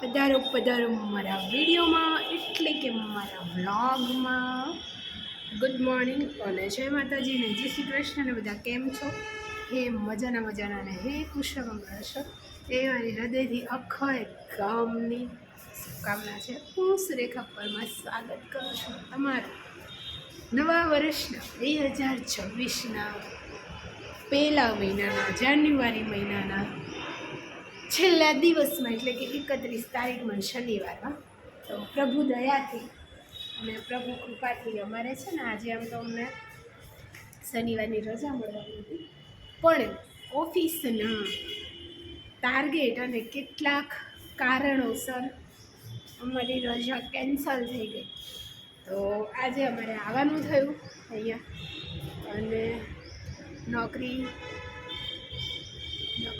પધારો પધારો મારા વિડીયોમાં, એટલે કે મારા વ્લોગમાં. ગુડ મોર્નિંગ અને જય માતાજી, ને જય શ્રી કૃષ્ણ, ને બધા કેમ છો? હે મજાના મજાના, ને હે મંગળ છો એ મારી હૃદયથી અખય ગામની શુભકામના છે. હું સુરેખા પરમાં સ્વાગત કરું છું તમારું નવા વર્ષના બે હજાર છવ્વીસના પહેલા મહિનાના, જાન્યુઆરી મહિનાના છેલ્લા દિવસમાં, એટલે કે એકત્રીસ તારીખમાં શનિવારમાં, તો પ્રભુ દયાથી અને પ્રભુ કૃપાથી અમારે છે ને આજે આમ તો અમને શનિવારની રજા મળવાની હતી. પણ ઓફિસના ટાર્ગેટ અને કેટલાક કારણોસર અમારી રજા કેન્સલ થઈ ગઈ. તો આજે અમારે આવવાનું થયું અહીંયા. અને નોકરી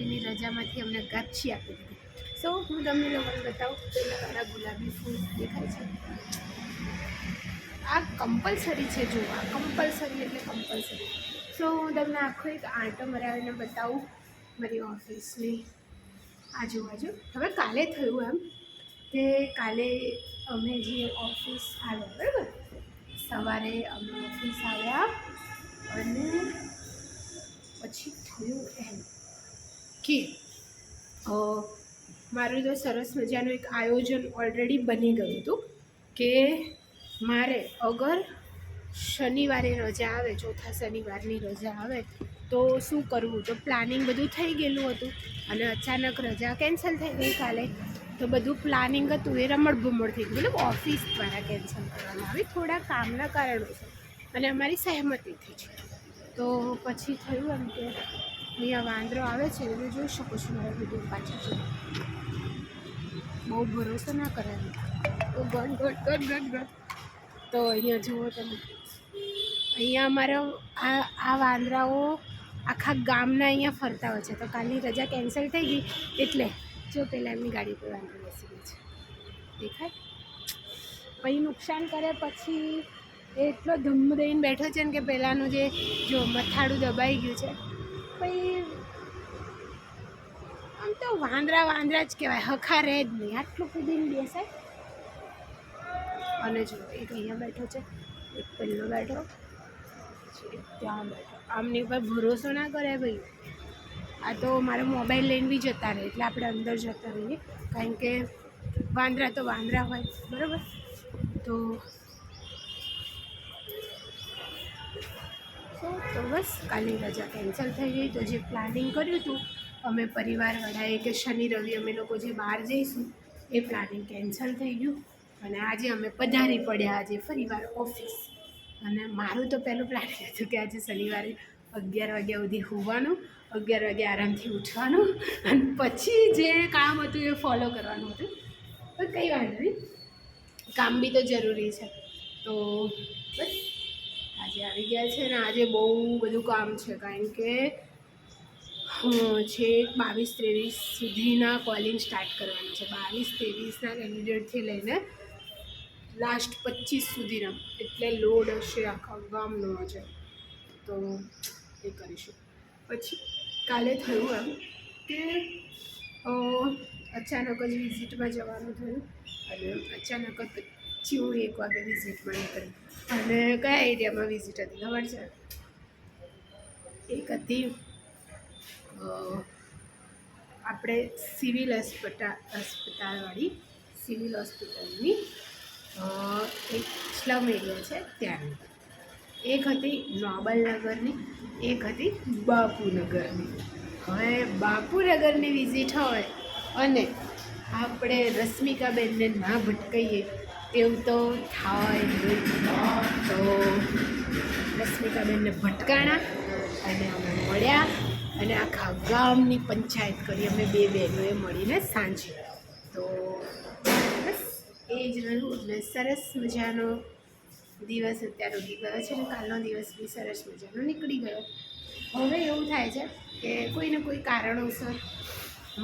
નોકરીની રજામાંથી અમને ગાછી આપી દીધી. સો, હું તમને લોકોને બતાવું, પહેલાં મારા ગુલાબી ફૂલ દેખાય છે. આ કમ્પલસરી છે, જો, આ કમ્પલસરી એટલે કમ્પલસરી સો, હું તમને આખો એક આંટો મરાવીને બતાવું, મારી ઓફિસની આજુબાજુ. હવે કાલે થયું એમ કે કાલે અમે જે ઓફિસ આવ્યા, બરાબર? સવારે અમે ઓફિસ આવ્યા અને પછી થયું એમ. કે મારું તો સરસ મજાનું એક આયોજન ઓલરેડી બની ગયું હતું કે મારે અગર શનિવારે રજા આવે, ચોથા શનિવારની રજા આવે, તો શું કરવું? તો પ્લાનિંગ બધું થઈ ગયેલું હતું અને અચાનક રજા કેન્સલ થઈ ગઈ કાલે. તો બધું પ્લાનિંગ હતું, એ રમણ થઈ ગયું. મતલબ ઓફિસ દ્વારા કેન્સલ કરવામાં આવી. થોડા કામના કારણોસર. અને અમારી સહેમતીથી છે તો પછી થયું એમ કે અહીંયા વાંદરો આવે છે તમે જોઈ શકો છો મારા વીડિયો પાછળ છે બહુ ભરોસો ના કરે તો ગટ ગટ ગણ ગટ ગટ તો અહીંયા જુઓ તમે. અહીંયા અમારા આ આ વાંદરાઓ આખા ગામના અહીંયા ફરતા હોય છે. તો કાલની રજા કેન્સલ થઈ ગઈ એટલે જો પહેલાં એમની ગાડી પર વાંદરો બેસી ગઈ છે. દેખાય? પછી નુકસાન કરે પછી એટલો ધમ દઈને બેઠો છે ને કે પહેલાંનું જે જો મથાળું દબાઈ ગયું છે. પછી આમ તો વાંદરા વાંદરા જ કહેવાય હખા રહે જ નહીં. આટલું કૂદીને બેસાય અને જો, એક અહીંયા બેઠો છે, એક પેલો બેઠો. ત્યાં બેઠો. આમની ઉપર ભરોસો ના કરે ભાઈ. આ તો મારો મોબાઈલ લઈને બી જતા રહે, એટલે આપણે અંદર જતા રહીએ. કારણ કે વાંદરા તો વાંદરા હોય, બરાબર? તો સો તો બસ, કાલની રજા કેન્સલ થઈ ગઈ. તો જે પ્લાનિંગ કર્યું હતું, અમે પરિવારવાળાએ કે શનિ, રવિ અમે લોકો જે બહાર જઈશું, એ પ્લાનિંગ કેન્સલ થઈ ગયું. અને આજે અમે પધારી પડ્યા આજે ફરીવાર ઓફિસ અને મારું તો પહેલું પ્લાનિંગ હતું કે આજે શનિવારે અગિયાર વાગ્યા સુધી હોવાનું, અગિયાર વાગે આરામથી ઉઠવાનું, અને પછી જે કામ હતું એ ફોલો કરવાનું હતું. પણ કંઈ વાંધો નહીં. કામ બી તો જરૂરી છે. તો બસ આજે આવી ગયા છે ને આજે બહુ બધું કામ છે, કારણ કે છેક બાવીસ ત્રેવીસ સુધીના કોલિંગ સ્ટાર્ટ કરવાનું છે. બાવીસ ત્રેવીસના કેન્ડિડેટથી લઈને લાસ્ટ પચીસ સુધીના, એટલે લોડ હશે આખા ગામનો આજે. તો એ કરીશું. પછી કાલે થયું એમ કે અચાનક જ વિઝિટમાં જવાનું થયું. અને અચાનક જ પછી હું એક વાગે વિઝિટમાં નીકળી. અને કયા એરિયામાં વિઝિટ હતી, ખબર છે? એક હતી આપણે સિવિલ હસ્પતાલ હસ્પતાલવાળી સિવિલ હોસ્પિટલની એક સ્લમ એરિયા છે ત્યાંની એક હતી નોબલનગરની એક હતી બાપુનગરની. હવે બાપુનગરની વિઝિટ હોય અને આપણે રશ્મિકાબેનને ના ભટકાઈએ એવું તો થાય તો રશ્મિકાબેનને ભટકાણા અને અમે મળ્યા અને આખા ગામની પંચાયત કરી. અમે બે બહેનોએ મળીને સાંજે. તો બસ એ જ રહ્યું. એટલે સરસ મજાનો દિવસ. અત્યારે સુધી ગયો છે ને, કાલનો દિવસ બી સરસ મજાનો નીકળી ગયો. હવે એવું થાય છે કે કોઈને કોઈ કારણોસર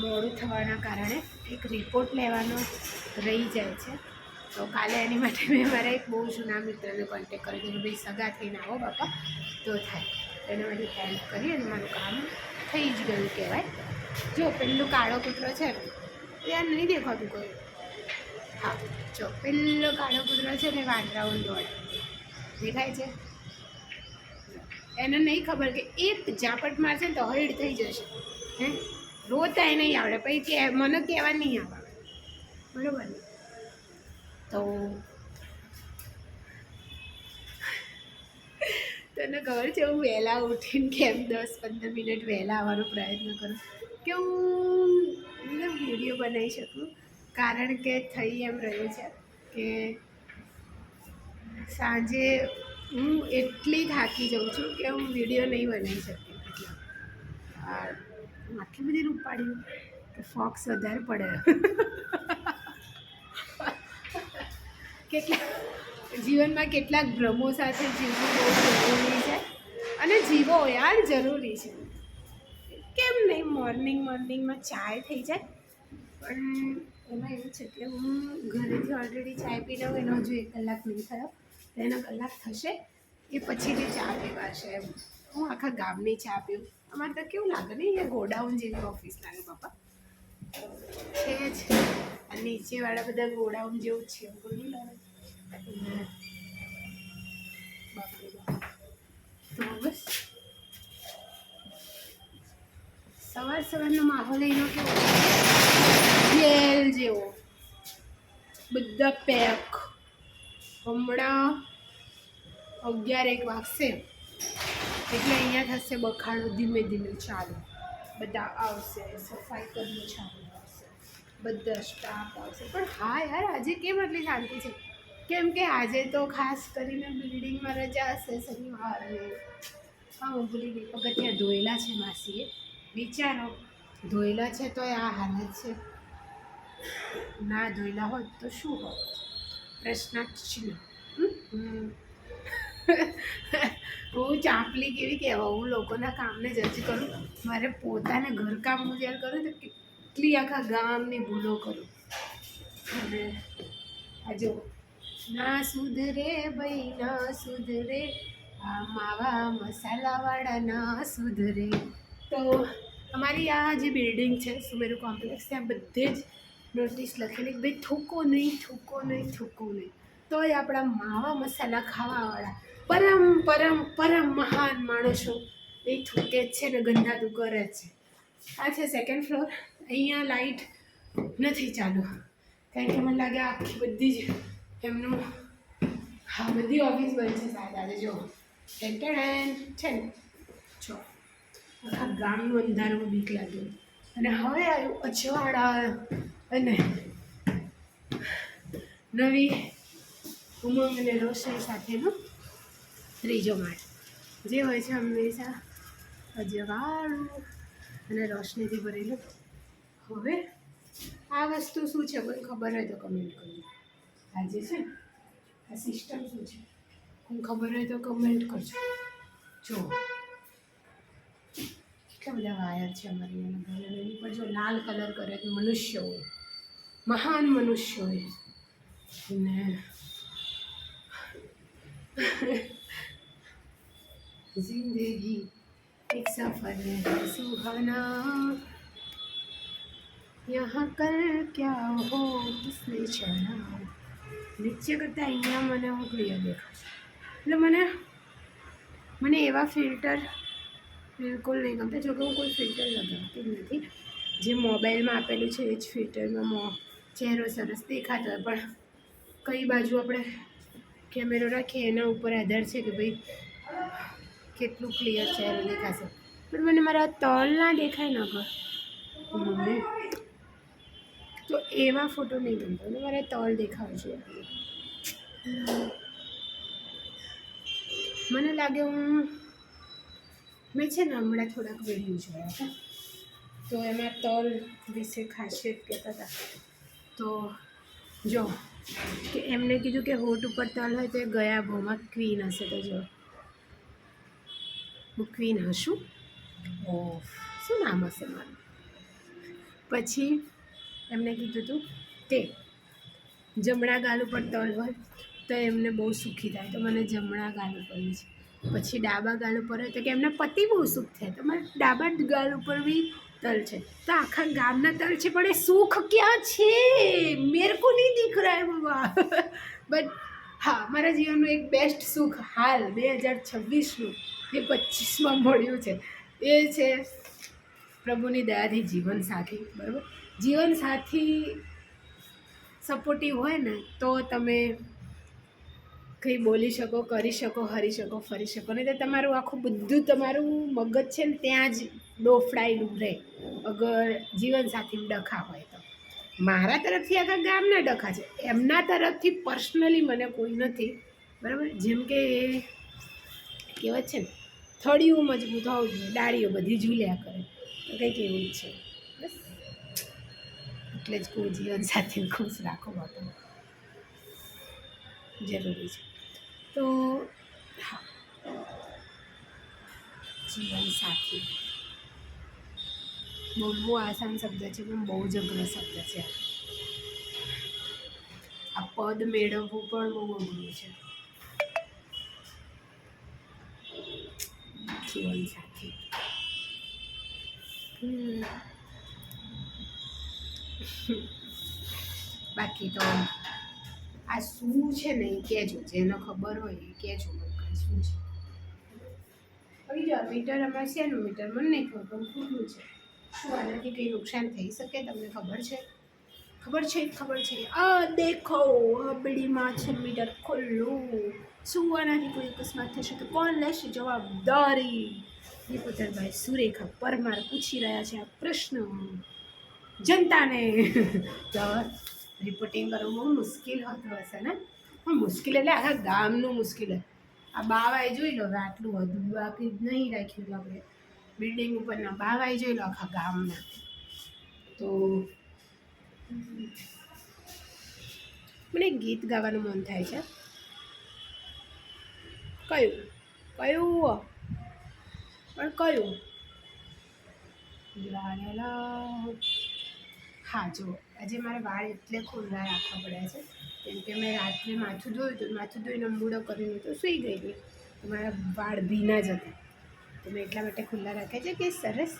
મોડું થવાના કારણે એક રિપોર્ટ લેવાનો રહી જાય છે. તો કાલે એની માટે મેં મારા એક બહુ જૂના મિત્રને કોન્ટેક કર્યો હતો કે ભાઈ સગા થઈને આવો બાપા. તો થાય. એના માટે હેલ્પ કરી અને મારું કામ થઈ જ ગયું કહેવાય. જો, પેલું કાળો કૂતરો છે ને યાર નહીં દેખાતું કોઈ. હા, જો, પેલો કાળો કૂતરો છે ને વાંદરાઓ દોડે. દેખાય છે? એને નહીં ખબર કે એક ઝાપટ મારશે ને તો હૈડ થઈ જશે. હે? રોતા એ નહીં આવડે. પછી કે, મને કહેવા નહીં આવે બરાબર ને? તો તને ખબર છે હું વહેલા ઉઠીને કેમ દસ પંદર મિનિટ વહેલા આવવાનો પ્રયત્ન કરું? કે હું મતલબ વીડિયો બનાવી શકું? કારણ કે થઈ એમ રહ્યું છે કે સાંજે હું એટલી થાકી જાઉં છું કે હું વીડિયો નહીં બનાવી આ આટલી બધી રૂપાડ્યું કે ફોક્સ વધારે પડે. કેટલા જીવનમાં કેટલાક ભ્રમો સાથે જીવવું બહુ જરૂરી છે. અને જીવો યાર જરૂરી છે. કેમ નહીં મોર્નિંગ મોર્નિંગમાં ચાય થઈ જાય? પણ એમાં એવું છે કે હું ઘરેથી ઓલરેડી ચાય પી લઉં, એનો હજુ એક કલાક નહીં થયો એનો કલાક થશે, એ પછીથી ચા પીવાશે એમ. હું આખા ગામની ચા પીવું અમારે તો કેવું લાગે ને અહીંયા ગોડાઉન જેવી ઓફિસ લાગે બાપા છે જ. બધા ગોડાઉન જેવું છે. બસ સવાર સવારનો માહોલ એનો કેવો જેલ જેવો. બધા પેક. હમણાં અગિયાર એક વાગશે. એટલે અહીંયા થશે બખાડો ધીમે ધીમે ચાલુ. બધા આવશે સફાઈ કરવું ચાલુ આવશે બધા સ્ટાફ આવશે. પણ હા યાર, આજે કેમ આટલી શાંતિ છે? કેમ કે આજે તો ખાસ કરીને બિલ્ડિંગમાં રજા હશે, શનિવારે. હા, હું ભૂલી ગઈ. પગથિયા ધોયેલા છે માસીએ. વિચારો, ધોયેલા છે તો આ હાલત છે. ના ધોયેલા હોત તો શું હોત? પ્રશ્નાર્થ હમ? હું ચાંપલી કેવી કહેવા હું લોકોના કામને જજ કરું. મારે પોતાને ઘરકામ હું જ્યારે કરું તો કેટલી આખા ગામની ભૂલો કરું. અને આ જો, ના સુધરે ભાઈ, ના સુધરે. આ માવા મસાલાવાળા ના સુધરે. તો અમારી આ જે બિલ્ડિંગ છે, સુમેરુ કોમ્પ્લેક્સ ત્યાં બધે જ નોટિસ લખેલી ભાઈ, થૂકો નહીં થૂકો નહીં થૂકો નહીં. તોય આપણા માવા મસાલા ખાવાવાળા પરમ પરમ પરમ મહાન માણસો એ થૂકે છે ને ગંદાતું કરે છે. આ છે સેકન્ડ ફ્લોર અહીંયા લાઇટ નથી ચાલુ. કારણ કે મને લાગે આખી બધી જ એમનું, હા, બધી ઓફિસ બંધ છે સાહેબ આજે. જો ટેન્ટેન છે ને. જો, આખા ગામનું અંધારું બીક લાગ્યું. અને હવે આવ્યું અછવાડા અને નવી ઉમંગ અને રોશની સાથેનો ત્રીજો માળ. જે હોય છે હંમેશા અજવાળું અને રોશનીથી ભરેલું. હવે આ વસ્તુ શું છે કોઈ ખબર હોય તો કમેન્ટ કરજો. આ જે છે આ સિસ્ટમ શું છે? કોઈ ખબર હોય તો કમેન્ટ કરજો. જો કેટલા બધા વાયર છે અમારી એના એની પર જો લાલ કલર કરે તો મનુષ્ય હોય. મહાન મનુષ્ય હોય. અને जिंदगी एक सफर है सुहाना यहाँ कल क्या हो किसने चढ़ा નૃત્ય કરતાં અહીંયા મને હું ક્લિયર દેખાશે એટલે મને મને એવા ફિલ્ટર બિલકુલ નહીં ગમતા જોકે હું કોઈ ફિલ્ટર લગાવતી જ નથી જે મોબાઈલમાં આપેલું છે એ જ ફિલ્ટરમાં મો ચહેરો સરસ દેખાતો હોય પણ કઈ બાજુ આપણે કેમેરો રાખીએ એના ઉપર આધાર છે કે ભાઈ કેટલું ક્લિયર ચહેરો દેખાશે. પણ મને મારા તલ ના દેખાય ન કર મમ્મી. તો એવા ફોટો નહીં ગમતો મને મારે તલ દેખાવ છે મને લાગે હું મેં છે ને હમણાં થોડાક વીડિયો જોયા હતા. તો એમાં તલ વિશે ખાસિયત કહેતા હતા. તો જો કે એમને કીધું કે હોટ ઉપર તલ હોય તો ગયા ભાવમાં ક્વીન હશે તો જો. હું ક્વીન હશું. ઓ શું નામ હશે મારું? પછી એમને કીધું હતું તે જમણા ગાલ ઉપર તલ હોય તો એમને બહુ સુખી થાય. તો મને જમણા ગાલ ઉપર છે. પછી ડાબા ગાલ ઉપર હોય તો કે એમના પતિ બહુ સુખ થાય. તો મારે ડાબા ગાલ ઉપર બી તલ છે. તો આખા ગામના તલ છે પણ એ સુખ ક્યાં છે? મેરકો નહીં દીખ રહા હે બાબા. બટ હા મારા જીવનનું એક બેસ્ટ સુખ હાલ બે હજાર છવ્વીસનું. એ પચીસમાં મળ્યું છે. એ છે પ્રભુની દયાથી જીવનસાથી બરાબર? જીવનસાથી સપોર્ટિવ હોય ને, તો તમે કંઈ બોલી શકો, કરી શકો, હરી શકો, ફરી શકો. નહીં તો તમારું આખું બધું તમારું મગજ છે ને, ત્યાં જ ડોફડાયેલું રહે. અગર જીવનસાથી ડખા હોય તો. મારા તરફથી આખા ગામના ડખા છે. એમના તરફથી પર્સનલી મને કોઈ નથી. બરાબર? જેમ કે કહેવત છે ને થળિયું મજબૂત હોવું જોઈએ, ડાળીઓ બધી ઝૂલ્યા કરે. તો કંઈક એવું જ છે. બસ. એટલે જ કોઈ જીવનસાથીને ખુશ રાખો બાપુ. જરૂરી છે. તો, હા. જીવન સાથી. બોલવું આસાન શબ્દ છે, પણ બહુ જ અઘરો શબ્દ છે. આ પદ મેળવવું પણ બહુ અઘરું છે. જીવનસાથી હમ. બાકી તો આ શું છે ને એ કહેજો, જેને ખબર હોય એ કહેજો મને શું છે. જો મીટર અમારે શેનું મીટર? મને નહીં ખબર, પણ ખુલ્લું છે. શું આનાથી કંઈ નુકસાન થઈ શકે? તમને ખબર છે? ખબર છે? ખબર છે? આ દેખો, હબડીમાં છે મીટર ખુલ્લું. શું આનાથી કોઈ અકસ્માત થશે તો કોણ લેશે જવાબદારી? રિપોર્ટરભાઈ સુરેખા પરમાર પૂછી રહ્યા છે આ પ્રશ્ન. જનતાને. રિપોર્ટિંગ કરવું બહુ મુશ્કેલ હતું હશે ને? પણ મુશ્કેલ એટલે આખા ગામનું મુશ્કેલ આ બાવાએ જોઈ લો આટલું વધુ બાકી નહીં રાખ્યું આપણે બિલ્ડિંગ ઉપરના બાવાએ જોઈ લો આખા ગામના. તો મને ગીત ગાવાનું મન થાય છે. કયું? કયું પણ કયું. હા જો આજે મારે વાળ એટલે ખુલ્લા રાખવા પડ્યા છે. કેમ કે મેં રાત્રે માથું ધોયું હતું માથું ધોઈને મૂળો કરીને તો સૂઈ ગઈ હતી. તો મારા વાળ ભીના જ હતા. તો મેં એટલા માટે ખુલ્લા રાખ્યા છે કે સરસ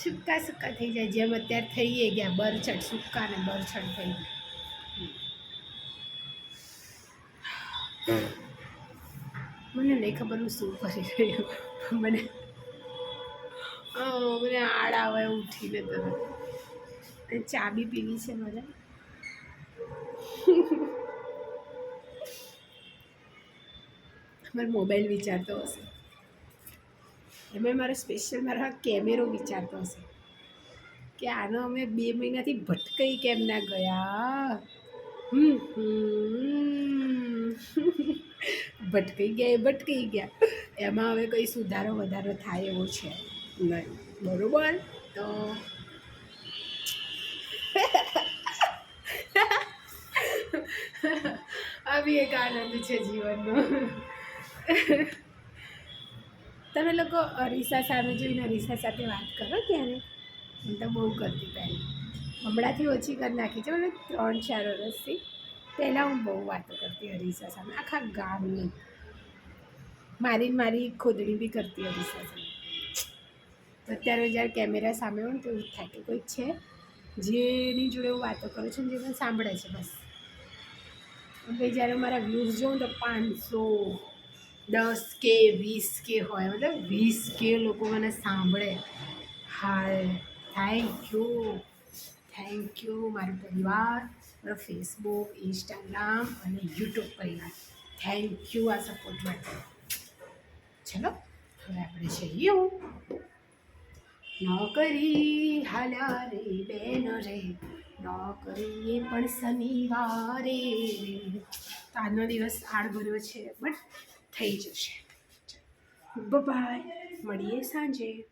સૂકા સૂકા થઈ જાય. જેમ અત્યારે થઈએ ગયા બરછટ સૂકા ને બરછટ થઈ ગયા નહીં ખબર હું શું કરી રહ્યો મને મને આડ આવે ઉઠીને તરત ચાબી પીવી છે મને. મારો મોબાઈલ વિચારતો હશે. એમાં મારો સ્પેશિયલ મારો કેમેરો વિચારતો હશે. કે આનો અમે બે મહિનાથી ભટકાઈ કેમ ના ગયા? હમ. હમ. ભટકાઈ ગયા, એ ભટકી ગયા. એમાં હવે કંઈ સુધારો વધારો થાય એવો છે નહીં. બરાબર? તો આવી એક આનંદ છે જીવનનો. તમે લોકો અરીસા સામે જોઈને અરીસા સાથે વાત કરો ત્યારે? હું તો બહુ કરતી પહેલી. હમણાંથી ઓછી કરી નાખી છે, મને ત્રણ ચાર વર્ષથી પહેલાં હું બહુ વાતો કરતી અરીસા સામે. આખા ગામની. મારી મારી ખોદણી બી કરતી અરીસા સામે. અત્યારે જ્યારે કેમેરા સામે હોય ને તો એવું થાય કે કોઈક છે જેની જોડે હું વાતો કરું છું જે મને સાંભળે છે બસ. હવે જ્યારે મારા વ્યૂઝ જોઉં તો પાંચસો, દસ કે વીસ કે હોય, મતલબ વીસ કે લોકો મને સાંભળે. Hi thank you thank you મારો પરિવાર, મારો ફેસબુક ઇન્સ્ટાગ્રામ અને યુટ્યુબ પરિવાર. થેન્ક યુ આ સપોર્ટ માટે. ચલો, હવે આપણે જઈએ નોકરી હાલા રે બેન રે નોકરી પણ શનિવારે. તો આજનો દિવસ આડભર્યો છે બટ થઈ જશે. બાય મળીએ સાંજે.